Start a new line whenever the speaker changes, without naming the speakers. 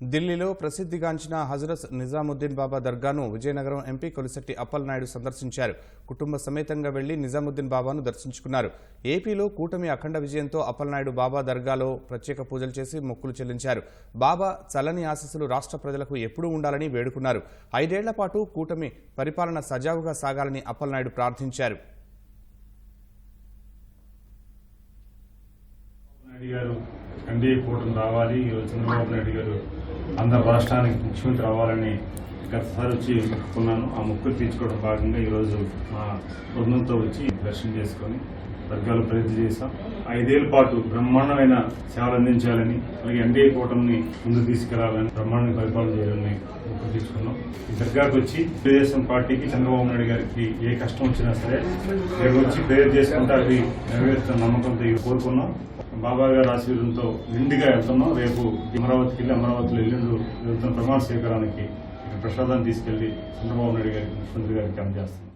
ఢిల్లీలో ప్రసిద్ధిగాంచిన హజరత్ నిజాముద్దీన్ బాబా దర్గాను విజయనగరం ఎంపీ కొలిశెట్టి అప్పలనాయుడు సందర్శించారు. కుటుంబ సమేతంగా వెళ్ళి నిజాముద్దీన్ బాబాను దర్శించుకున్నారు. ఏపీలో కూటమి అఖండ విజయంతో అప్పలనాయుడు బాబా దర్గాలో ప్రత్యేక పూజలు చేసి మొక్కులు చెల్లించారు. బాబా చల్లని ఆశీస్సులు రాష్ట్ర ప్రజలకు ఎప్పుడూ ఉండాలని వేడుకున్నారు. ఐదేళ్ళ పాటు కూటమి పరిపాలన సజావుగా సాగాలని అప్పలనాయుడు ప్రార్థించారు
నాయుడు గారు ఎన్డీఏ కూటమి రావాలి. ఈరోజు చంద్రబాబు నాయుడు గారు ఆంధ్ర రాష్ట్రానికి ముఖ్యమంత్రి రావాలని గతసారి వచ్చి మొక్కుకున్నాను. ఆ మొక్కులు తీర్చుకోవడం భాగంగా ఈరోజు మా బృందంతో వచ్చి దర్శనం చేసుకొని వర్గాలు ప్రయత్నం చేశాం. ఐదేళ్ళ పాటు బ్రహ్మాండమైన సేవలు అందించాలని అలాగే ఎన్డీఏ కూటమిని ముందుకు తీసుకెళ్ళాలని బ్రహ్మాండ పరిపాలన చేయాలని మొక్కులు తీసుకున్నాం ఈ దర్గాకు వచ్చి తెలుగుదేశం పార్టీకి చంద్రబాబు నాయుడు గారికి ఏ కష్టం వచ్చినా సరే రేపు వచ్చి ప్రేయర్ చేసుకుంటే అది నెరవేరుస్తున్న నమ్మకంతో కోరుకున్నాం. బాబా గారి ఆశీర్వాదంతో నిండుగా వెళ్తున్నాం. రేపు అమరావతికి వెళ్ళి అమరావతిలో ఎల్లుండు వెళ్తున్న ప్రమాణ స్వీకారానికి ప్రసాదాన్ని తీసుకెళ్ళి చంద్రబాబు నాయుడు గారికి ముఖ్యమంత్రి గారికి అందజేస్తున్నాం.